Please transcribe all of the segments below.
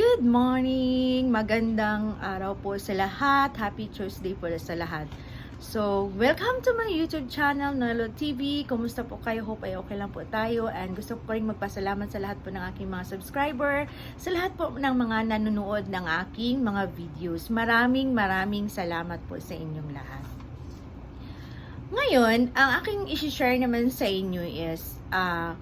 Good morning! Magandang araw po sa lahat. Happy Tuesday po sa lahat. So, welcome to my YouTube channel, Nalo TV. Kumusta po kayo? Hope ay okay lang po tayo. And gusto ko rin magpasalamat sa lahat po ng aking mga subscriber, sa lahat po ng mga nanonood ng aking mga videos. Maraming maraming salamat po sa inyong lahat. Ngayon, ang aking isi-share naman sa inyo is ah,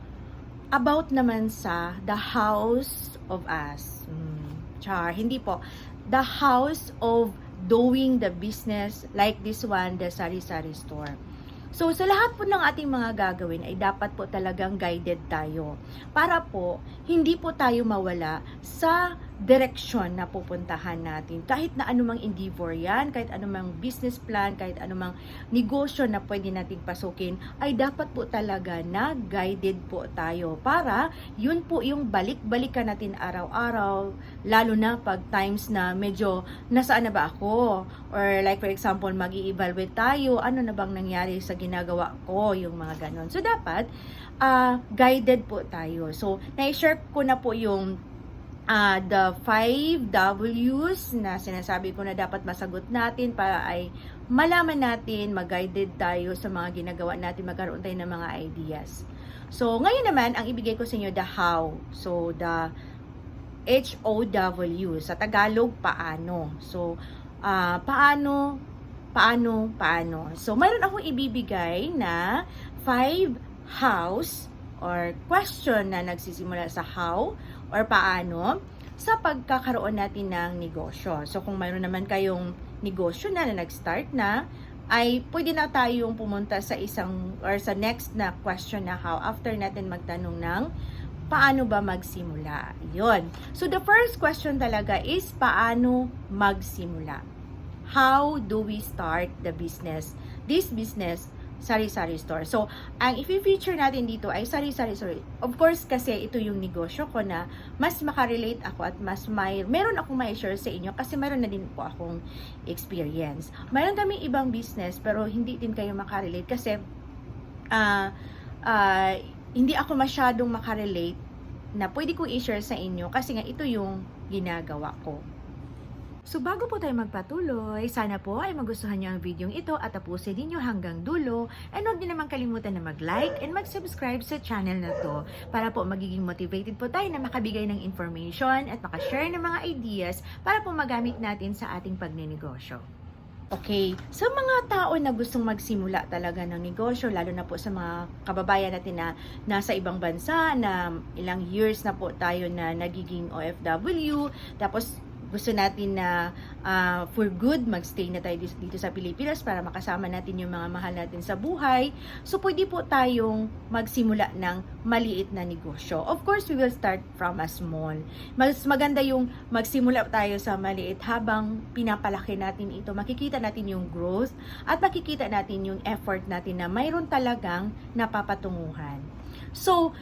about naman sa The House of Us. Hmm, char, hindi po. The House of Doing the Business like this one, the Sari Sari Store. So, sa lahat po ng ating mga gagawin ay dapat po talagang guided tayo. Para po, hindi po tayo mawala sa direksyon na pupuntahan natin. Kahit na anumang endeavor yan, kahit anumang business plan, kahit anumang negosyo na pwede nating pasukin, ay dapat po talaga na guided po tayo. Para yun po yung balik-balikan natin araw-araw, lalo na pag times na medyo nasaan na ba ako? Or like for example, mag evaluate tayo, ano na bang nangyari sa ginagawa ko, yung mga ganon. So dapat, ah, guided po tayo. So, na-share ko na po yung ah, the 5 W's na sinasabi ko na dapat masagot natin para ay malaman natin, mag-guided tayo sa mga ginagawa natin, magkaroon tayo ng mga ideas. So, ngayon naman, ang ibigay ko sa inyo, the how. So, the H-O-W. Sa Tagalog, paano. So, ah, paano, paano, paano. So, mayroon akong ibibigay na 5 hows or question na nagsisimula sa how or paano sa pagkakaroon natin ng negosyo. So, kung mayroon naman kayong negosyo na na nag-start na, ay pwede na tayong pumunta sa isang or sa next na question na how after natin magtanong ng paano ba magsimula. Yun. So, the first question talaga is paano magsimula. How do we start the business? This business, sari-sari store. So, ang i-feature natin dito ay sari-sari store. Of course, kasi ito yung negosyo ko na mas makarelate ako at mas may, meron akong may share sa inyo kasi meron na din po akong experience. Meron kami ibang business pero hindi din kayo makarelate kasi ah ah, hindi ako masyadong makarelate na pwede kong i-share sa inyo kasi nga ito yung ginagawa ko. So bago po tayo magpatuloy, sana po ay magustuhan niyo ang video ito at tapusin ninyo hanggang dulo and huwag niyo naman kalimutan na mag-like and mag-subscribe sa channel na to para po magiging motivated po tayo na makabigay ng information at makashare ng mga ideas para po magamit natin sa ating pagninegosyo. Okay, sa mga tao na gustong magsimula talaga ng negosyo, lalo na po sa mga kababayan natin na nasa ibang bansa, na ilang years na po tayo na nagiging OFW, tapos gusto natin na ah, for good magstay na tayo dito sa Pilipinas para makasama natin yung mga mahal natin sa buhay. So, pwede po tayong magsimula ng maliit na negosyo. Of course, we will start from a small. Mas maganda yung magsimula tayo sa maliit habang pinapalaki natin ito. Makikita natin yung growth at makikita natin yung effort natin na mayroon talagang napapatunguhan. So,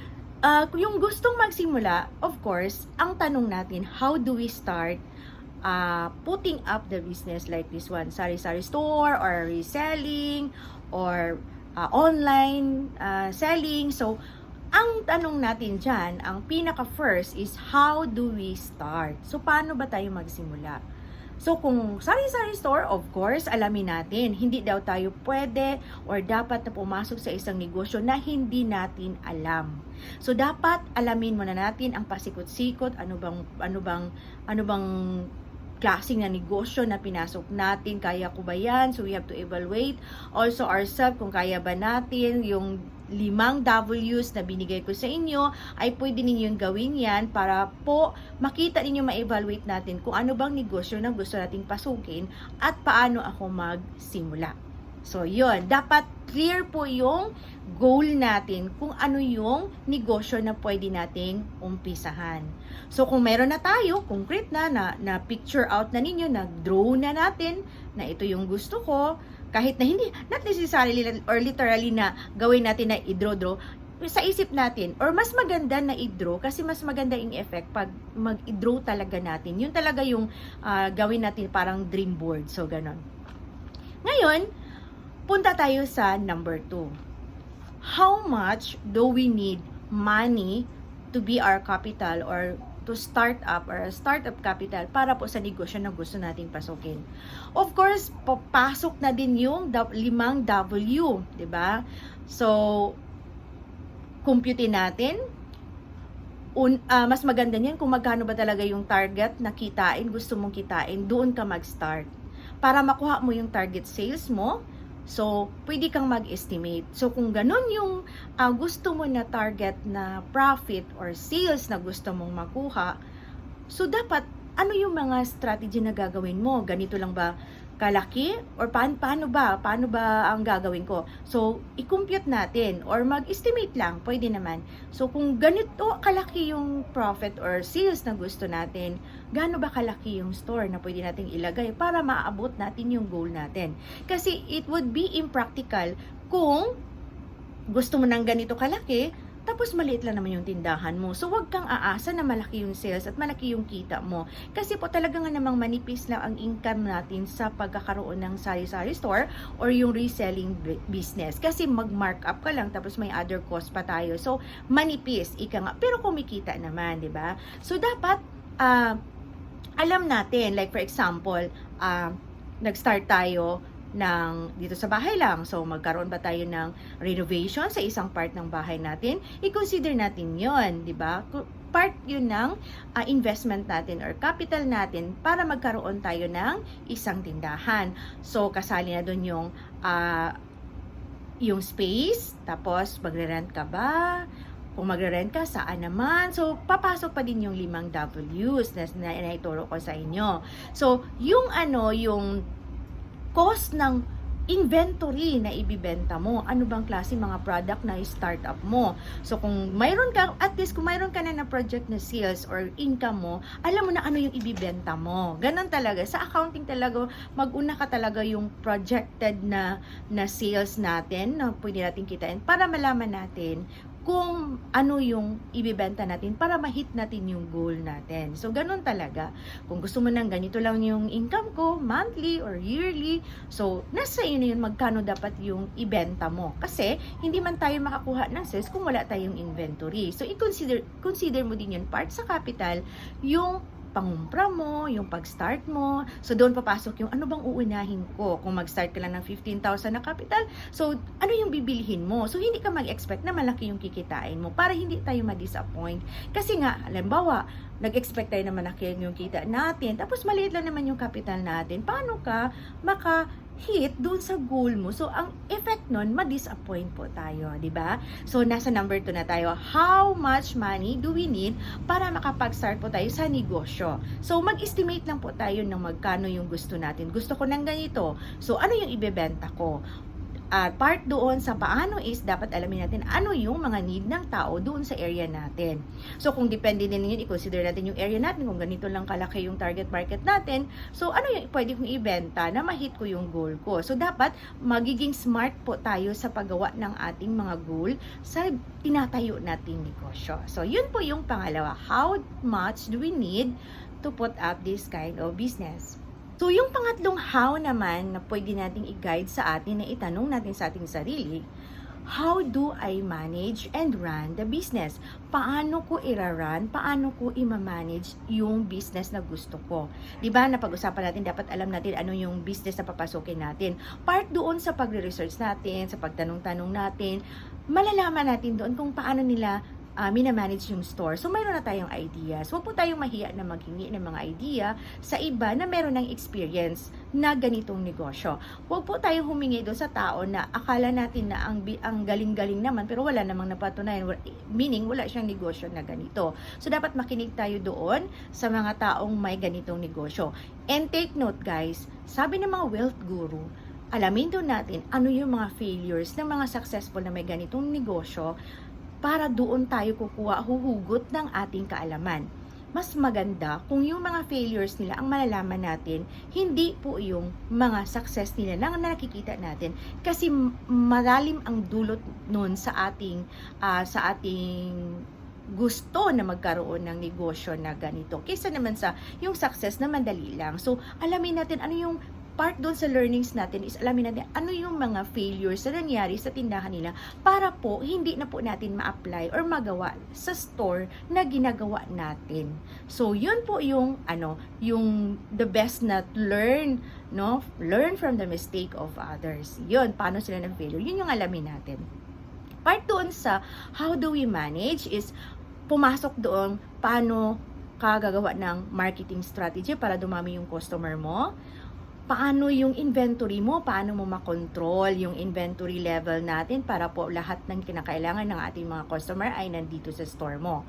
uh, yung gustong magsimula, of course, ang tanong natin, how do we start uh, putting up the business like this one? Sari-sari store or reselling or uh, online uh, selling. So, ang tanong natin dyan, ang pinaka-first is how do we start? So, paano ba tayo magsimula? So, kung sari-sari store, of course, alamin natin, hindi daw tayo pwede or dapat na pumasok sa isang negosyo na hindi natin alam. So, dapat alamin muna natin ang pasikot-sikot, ano bang, ano bang, ano bang klaseng na negosyo na pinasok natin, kaya ko ba yan? So, we have to evaluate also ourselves kung kaya ba natin yung limang W's na binigay ko sa inyo ay pwede ninyong gawin yan para po makita ninyo ma-evaluate natin kung ano bang negosyo na gusto nating pasukin at paano ako magsimula. So, yun. Dapat clear po yung goal natin kung ano yung negosyo na pwede nating umpisahan. So, kung meron na tayo, concrete na, na, na picture out na ninyo, nag-draw na natin, na ito yung gusto ko, kahit na hindi, not necessarily or literally na gawin natin na i-draw-draw, sa isip natin, or mas maganda na i-draw kasi mas maganda yung effect pag mag-i-draw talaga natin. Yun talaga yung ah, gawin natin parang dream board. So, ganon. Ngayon, punta tayo sa number 2. How much do we need money to be our capital or to start up or startup capital para po sa negosyo na gusto nating pasukin. Of course, papasok na din yung limang W, 'di ba? So, compute natin un, ah, mas maganda niyan kung magkano ba talaga yung target na kitain, gusto mong kitain, doon ka mag-start. Para makuha mo yung target sales mo, so pwede kang mag-estimate. So kung ganun yung ah, gusto mo na target na profit or sales na gusto mong makuha, so dapat ano yung mga strategy na gagawin mo? Ganito lang ba kalaki? Or paano, paano ba? Paano ba ang gagawin ko? So, i-compute natin or mag-estimate lang, pwede naman. So, kung ganito kalaki yung profit or sales na gusto natin, gaano ba kalaki yung store na pwede nating ilagay para maabot natin yung goal natin? Kasi it would be impractical kung gusto mo ng ganito kalaki, tapos maliit lang naman yung tindahan mo. So, wag kang aasa na malaki yung sales at malaki yung kita mo. Kasi po talaga nga namang manipis lang ang income natin sa pagkakaroon ng sari-sari store or yung reselling bu- business. Kasi mag-markup ka lang tapos may other cost pa tayo. So, manipis, ika nga. Pero kumikita naman, di ba? So, dapat, ah, alam natin, like for example, ah, nag-start tayo ng dito sa bahay lang. So, magkaroon ba tayo ng renovation sa isang part ng bahay natin? I-consider natin yon di ba? Part yun ng ah, investment natin or capital natin para magkaroon tayo ng isang tindahan. So, kasali na doon yung ah, yung space, tapos magre-rent ka ba? Kung magre-rent ka, saan naman? So, papasok pa din yung limang W's na, na naituro ko sa inyo. So, yung ano, yung cost ng inventory na ibibenta mo. Ano bang klase mga product na startup mo? So, kung mayroon ka, at least kung mayroon ka na na project na sales or income mo, alam mo na ano yung ibibenta mo. Ganon talaga. Sa accounting talaga, mag-una ka talaga yung projected na, na sales natin na pwede natin kitain para malaman natin kung ano yung ibibenta natin para ma-hit natin yung goal natin. So, ganun talaga. Kung gusto mo ng ganito lang yung income ko, monthly or yearly, so, nasa iyo na yun magkano dapat yung ibenta mo. Kasi, hindi man tayo makakuha ng sales kung wala tayong inventory. So, i-consider consider mo din yun part sa capital, yung pangumpra mo, yung pag-start mo. So, doon papasok yung ano bang uunahin ko. Kung mag-start ka lang ng 15,000 na capital, so, ano yung bibilihin mo? So, hindi ka mag-expect na malaki yung kikitain mo para hindi tayo ma-disappoint. Kasi nga, halimbawa, nag-expect tayo na malaki yung kita natin, tapos maliit lang naman yung capital natin. Paano ka maka hit doon sa goal mo. So, ang effect nun, ma-disappoint po tayo, di ba? So, nasa number 2 na tayo. How much money do we need para makapag-start po tayo sa negosyo? So, mag-estimate lang po tayo ng magkano yung gusto natin. Gusto ko ng ganito. So, ano yung ibebenta ko? At part doon sa paano is dapat alamin natin ano yung mga need ng tao doon sa area natin. So kung depende din yun, i-consider natin yung area natin, kung ganito lang kalaki yung target market natin, so ano yung pwede kong ibenta na ma-hit ko yung goal ko. So dapat magiging smart po tayo sa paggawa ng ating mga goal sa tinatayo nating negosyo. So yun po yung pangalawa. How much do we need to put up this kind of business? So, yung pangatlong how naman na pwede nating i-guide sa atin na itanong natin sa ating sarili, how do I manage and run the business? Paano ko ira-run? Paano ko i-manage yung business na gusto ko? 'Di ba? Napag-usapan natin dapat alam natin ano yung business na papasukin natin. Part doon sa pagre-research natin, sa pagtanong-tanong natin, malalaman natin doon kung paano nila uh, minamanage yung store. So, mayroon na tayong ideas. Huwag po tayong mahiya na maghingi ng mga idea sa iba na meron ng experience na ganitong negosyo. Huwag po tayong humingi doon sa tao na akala natin na ang, ang galing-galing naman pero wala namang napatunayan. Meaning, wala siyang negosyo na ganito. So, dapat makinig tayo doon sa mga taong may ganitong negosyo. And take note guys, sabi ng mga wealth guru, alamin doon natin ano yung mga failures ng mga successful na may ganitong negosyo para doon tayo kukuha, huhugot ng ating kaalaman. Mas maganda kung yung mga failures nila ang malalaman natin, hindi po yung mga success nila na nakikita natin. Kasi malalim ang dulot nun sa ating, ah, sa ating gusto na magkaroon ng negosyo na ganito. Kaysa naman sa yung success na madali lang. So, alamin natin ano yung part doon sa learnings natin is alamin natin ano yung mga failures na nangyari sa tindahan nila para po hindi na po natin ma-apply or magawa sa store na ginagawa natin. So, yun po yung ano, yung the best na learn, no? Learn from the mistake of others. Yun, paano sila ng failure. Yun yung alamin natin. Part doon sa how do we manage is pumasok doon paano ka gagawa ng marketing strategy para dumami yung customer mo paano yung inventory mo, paano mo makontrol yung inventory level natin para po lahat ng kinakailangan ng ating mga customer ay nandito sa store mo.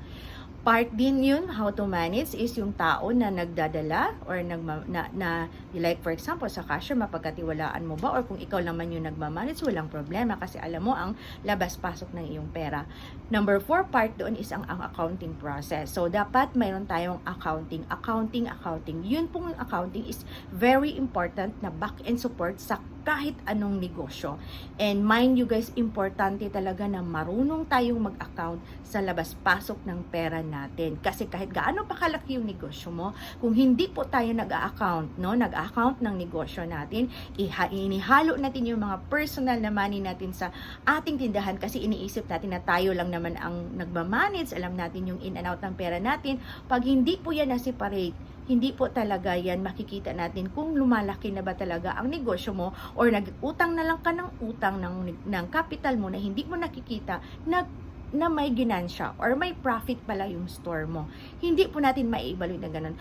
Part din yun, how to manage, is yung tao na nagdadala or nagma, na, na, like for example, sa cashier, mapagkatiwalaan mo ba? Or kung ikaw naman yung nagmamanage, walang problema kasi alam mo ang labas-pasok ng iyong pera. Number four, part doon is ang, ang accounting process. So, dapat mayroon tayong accounting, accounting, accounting. Yun pong accounting is very important na back-end support sa kahit anong negosyo. And mind you guys, importante talaga na marunong tayong mag-account sa labas-pasok ng pera natin. Kasi kahit gaano pa kalaki yung negosyo mo, kung hindi po tayo nag-account, no, nag-account ng negosyo natin, iha- inihalo natin yung mga personal na money natin sa ating tindahan kasi iniisip natin na tayo lang naman ang nagmamanage, alam natin yung in and out ng pera natin. Pag hindi po yan na-separate, hindi po talaga yan makikita natin kung lumalaki na ba talaga ang negosyo mo or nag-utang na lang ka ng utang ng, ng capital mo na hindi mo nakikita na na may ginansya or may profit pala yung store mo. Hindi po natin mai-evaluate na ganun.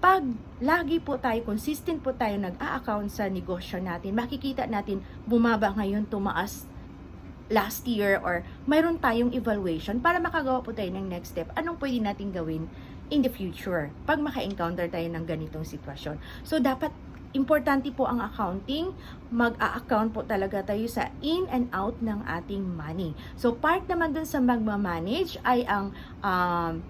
Pag lagi po tayo, consistent po tayo nag-a-account sa negosyo natin, makikita natin bumaba ngayon, tumaas last year or mayroon tayong evaluation para makagawa po tayo ng next step. Anong pwede natin gawin in the future pag maka-encounter tayo ng ganitong sitwasyon. So, dapat importante po ang accounting, mag-a-account po talaga tayo sa in and out ng ating money. So, part naman dun sa magmamanage ay ang um,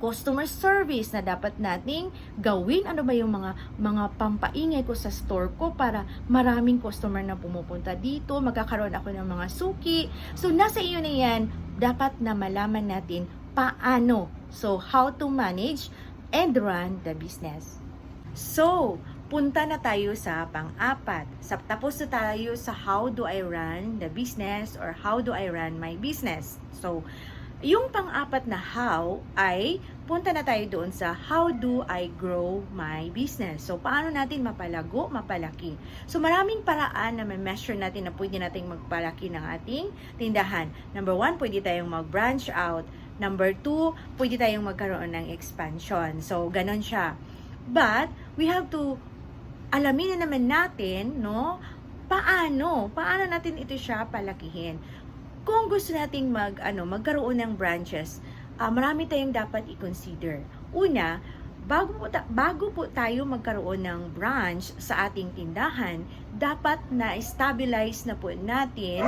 customer service na dapat nating gawin. Ano ba yung mga mga pampaingay ko sa store ko para maraming customer na pumupunta dito? Magkakaroon ako ng mga suki. So nasa iyo na yan. Dapat na malaman natin paano so how to manage and run the business so punta na tayo sa pang-apat. Sa, tapos na tayo sa how do I run the business or how do I run my business. So, yung pang-apat na how ay punta na tayo doon sa how do I grow my business. So, paano natin mapalago, mapalaki. So, maraming paraan na may measure natin na pwede nating magpalaki ng ating tindahan. Number one, pwede tayong mag-branch out. Number two, pwede tayong magkaroon ng expansion. So, ganon siya. But, we have to alamin na naman natin, no, paano, paano natin ito siya palakihin. Kung gusto nating mag, ano, magkaroon ng branches, ah, marami tayong dapat i-consider. Una, bago po, ta- bago po tayo magkaroon ng branch sa ating tindahan, dapat na-stabilize na po natin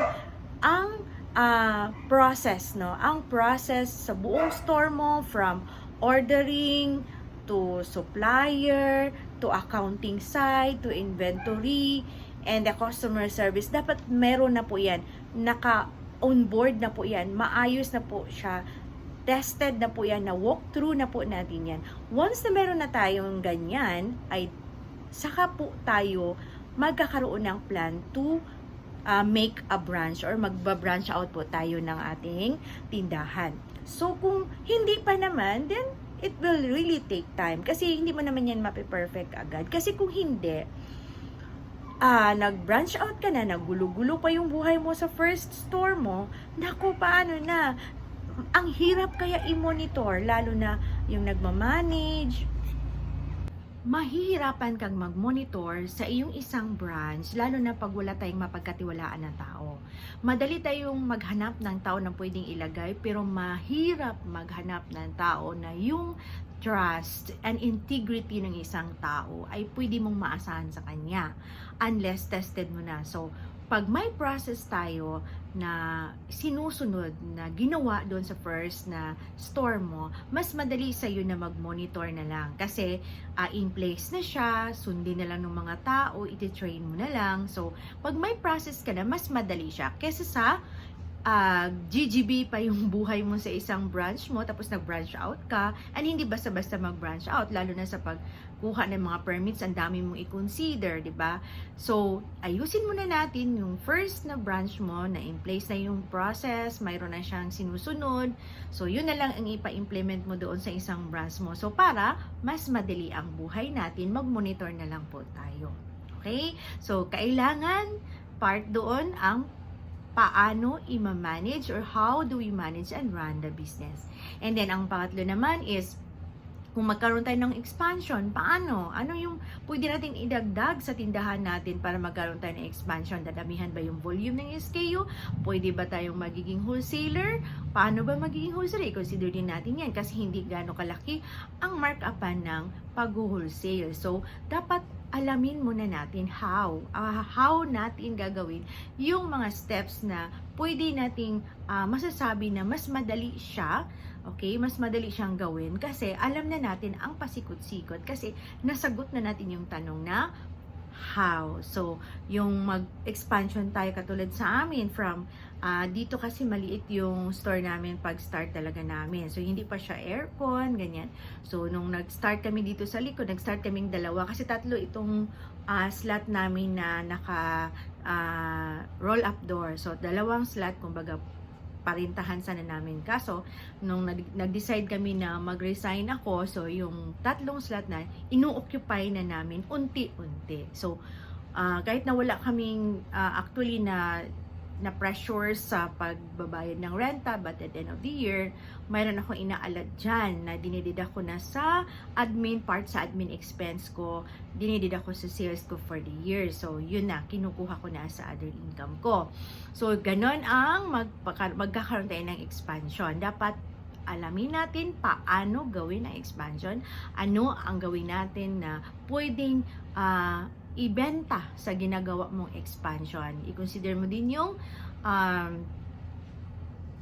ang ah, process, no? Ang process sa buong store mo from ordering to supplier, to accounting side, to inventory, and the customer service. Dapat meron na po yan. Naka on board na po yan. Maayos na po siya. Tested na po yan. Na walk through na po natin yan. Once na meron na tayong ganyan, ay saka po tayo magkakaroon ng plan to uh, make a branch or magba-branch out po tayo ng ating tindahan. So, kung hindi pa naman, then it will really take time. Kasi hindi mo naman yan mape-perfect agad. Kasi kung hindi, ah, nag-branch out ka na, nagulo-gulo pa yung buhay mo sa first store mo, naku, paano na? Ang hirap kaya i-monitor, lalo na yung nagmamanage, mahihirapan kang mag-monitor sa iyong isang branch, lalo na pag wala tayong mapagkatiwalaan ng tao. Madali tayong maghanap ng tao na pwedeng ilagay, pero mahirap maghanap ng tao na yung trust and integrity ng isang tao ay pwede mong maasahan sa kanya unless tested mo na. So, pag may process tayo na sinusunod na ginawa doon sa first na store mo, mas madali sa iyo na mag-monitor na lang. Kasi uh, in place na siya, sundin na lang ng mga tao, iti-train mo na lang. So, pag may process ka na, mas madali siya. Kesa sa ah, GGB pa yung buhay mo sa isang branch mo tapos nag-branch out ka and hindi basta-basta mag-branch out lalo na sa pagkuha ng mga permits ang dami mong i-consider, 'di ba? So, ayusin muna natin yung first na branch mo na in place na yung process, mayroon na siyang sinusunod. So, yun na lang ang ipa-implement mo doon sa isang branch mo. So, para mas madali ang buhay natin, mag-monitor na lang po tayo. Okay? So, kailangan part doon ang paano i-manage or how do we manage and run the business. And then, ang pangatlo naman is, kung magkaroon tayo ng expansion, paano? Ano yung pwede natin idagdag sa tindahan natin para magkaroon tayo ng expansion? Dadamihan ba yung volume ng SKU? Pwede ba tayong magiging wholesaler? Paano ba magiging wholesaler? I-consider din natin yan kasi hindi gano'ng kalaki ang markupan ng pag-wholesale. So, dapat alamin muna natin how, ah, how natin gagawin yung mga steps na pwede nating ah, masasabi na mas madali siya, okay, mas madali siyang gawin kasi alam na natin ang pasikot-sikot kasi nasagot na natin yung tanong na how. So, yung mag-expansion tayo katulad sa amin from ah, dito kasi maliit yung store namin pag start talaga namin. So, hindi pa siya aircon, ganyan. So, nung nag-start kami dito sa likod, nag-start kaming dalawa kasi tatlo itong ah, slot namin na naka ah, roll up door. So, dalawang slot, kumbaga, parintahan sana namin. Kaso, nung nag- nag-decide kami na mag-resign ako, so yung tatlong slot na, inu-occupy na namin unti-unti. So, ah, kahit na wala kaming ah, actually na na pressure sa pagbabayad ng renta but at the end of the year, mayroon akong inaalat dyan na dinidida ko na sa admin part sa admin expense ko, dinidida ko sa sales ko for the year. So, yun na, kinukuha ko na sa other income ko. So, ganon ang magpaka- magkakaroon tayo ng expansion. Dapat alamin natin paano gawin ang expansion, ano ang gawin natin na pwedeng ah, ibenta sa ginagawa mong expansion. I-consider mo din yung um,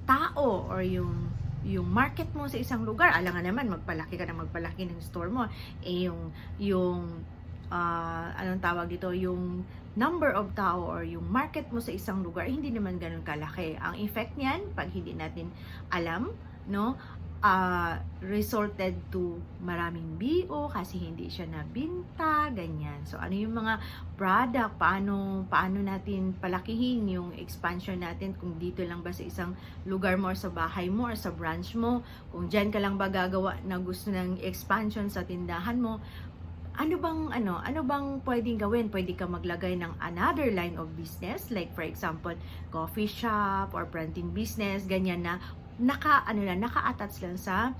tao or yung yung market mo sa isang lugar. Alam nga naman, magpalaki ka na magpalaki ng store mo. Eh, yung, yung, ah, anong tawag dito, yung number of tao or yung market mo sa isang lugar, eh, hindi naman ganun kalaki. Ang effect niyan, pag hindi natin alam, no, ah, resulted to maraming BO kasi hindi siya nabinta, ganyan. So, ano yung mga product, paano, paano natin palakihin yung expansion natin kung dito lang ba sa isang lugar mo or sa bahay mo or sa branch mo, kung dyan ka lang ba gagawa na gusto ng expansion sa tindahan mo, ano bang ano ano bang pwedeng gawin? Pwede ka maglagay ng another line of business like for example coffee shop or printing business ganyan na naka ano lang naka-attach lang sa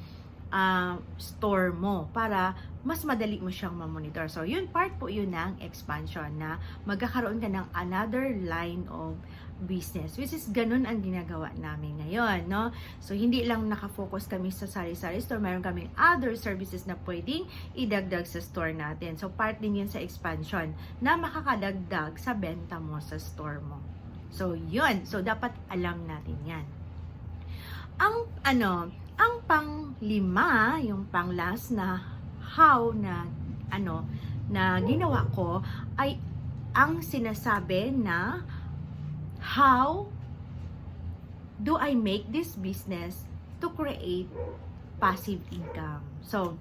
ah, store mo para mas madali mo siyang ma-monitor. So, yun part po yun ng expansion na magkakaroon ka ng another line of business which is ganun ang ginagawa namin ngayon, no? So, hindi lang nakafocus kami sa sari-sari store, meron kaming other services na pwedeng idagdag sa store natin. So, part din yun sa expansion na makakadagdag sa benta mo sa store mo. So, yun. So, dapat alam natin yan. Ang, ano, ang pang lima, yung pang last na how na, ano, na ginawa ko ay ang sinasabi na how do I make this business to create passive income. So,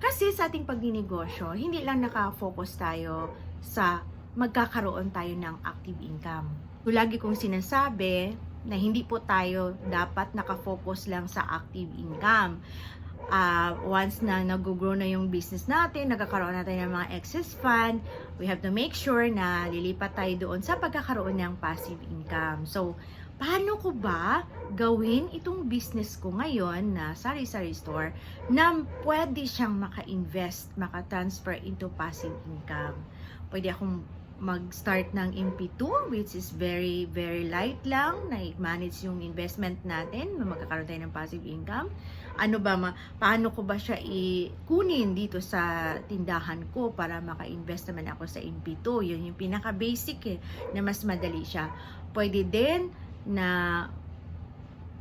kasi sa ating pagninegosyo, hindi lang nakafocus tayo sa magkakaroon tayo ng active income. So, lagi kong sinasabi na hindi po tayo dapat nakafocus lang sa active income. Ah, once na nag-grow na yung business natin, nagkakaroon natin ng mga excess fund, we have to make sure na lilipat tayo doon sa pagkakaroon ng passive income. So, paano ko ba gawin itong business ko ngayon na sari-sari store na pwede siyang maka-invest, maka-transfer into passive income? Pwede akong mag-start ng MP2 which is very very light lang. Na i-manage yung investment natin na magkakaroon tayo ng passive income. Ano ba ma, paano ko ba siya ikunin dito sa tindahan ko para maka-invest naman ako sa MP2 yun yung pinaka basic eh, na mas madali siya. Pwede din na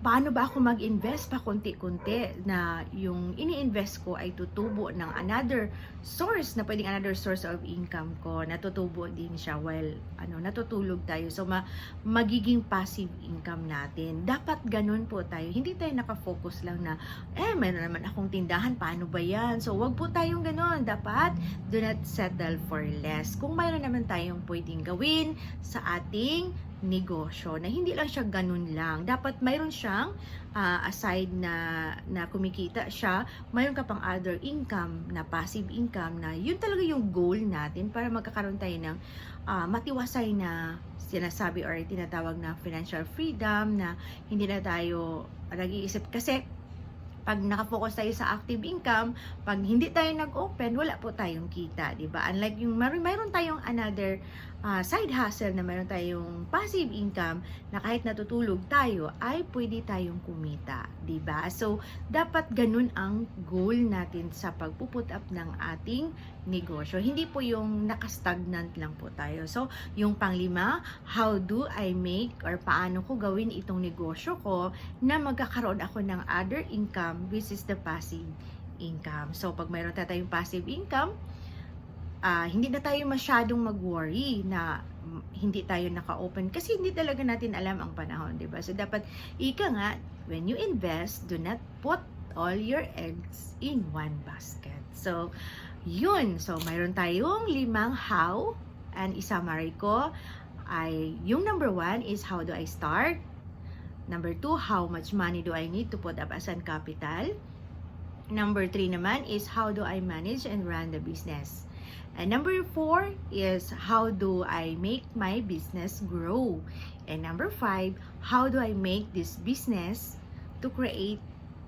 paano ba ako mag-invest pa konti-konti na yung ini-invest ko ay tutubo ng another source na pwedeng another source of income ko? Natutubo din siya while ano natutulog tayo. So ma- magiging passive income natin. Dapat ganun po tayo. Hindi tayo nakafocus lang na eh meron naman akong tindahan. Paano ba yan? So wag po tayong ganun. Dapat do not settle for less. Kung mayroon naman tayong pwedeng gawin sa ating negosyo na hindi lang siya ganun lang. Dapat mayroon siyang ah, aside na na kumikita siya, mayroon ka pang other income na passive income na yun talaga yung goal natin para magkakaroon tayo ng ah, matiwasay na sinasabi or tinatawag na financial freedom na hindi na tayo nag-iisip kasi pag nakafocus tayo sa active income, pag hindi tayo nag-open, wala po tayong kita, di ba? Unlike yung mayroon, mayroon tayong another ah, side hustle na mayroon tayong passive income na kahit natutulog tayo ay pwede tayong kumita, di ba? So, dapat ganun ang goal natin sa pagpuput up ng ating negosyo. Hindi po yung nakastagnant lang po tayo. So, yung panglima, how do I make or paano ko gawin itong negosyo ko na magkakaroon ako ng other income which is the passive income. So, pag mayroon tayo tayong passive income, ah, hindi na tayo masyadong mag-worry na hindi tayo naka-open kasi hindi talaga natin alam ang panahon, 'di ba? So dapat ika nga when you invest, do not put all your eggs in one basket. So yun. So mayroon tayong limang how and isummary ko ay yung number one is how do I start? Number two, how much money do I need to put up as an capital? Number three naman is how do I manage and run the business? And number four is how do I make my business grow? And number five, how do I make this business to create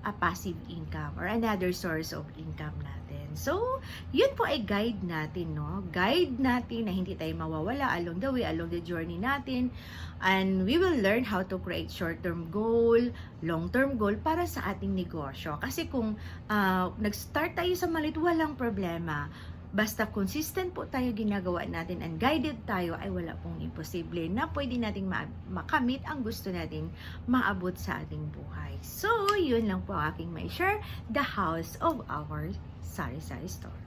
a passive income or another source of income natin. So, yun po ay guide natin, no? Guide natin na hindi tayo mawawala along the way, along the journey natin. And we will learn how to create short-term goal, long-term goal para sa ating negosyo. Kasi kung ah, nag-start tayo sa malit, walang problema. Basta consistent po tayo ginagawa natin and guided tayo ay wala pong imposible na pwede nating ma- makamit ang gusto nating maabot sa ating buhay. So, yun lang po aking may share, the house of our sari-sari store.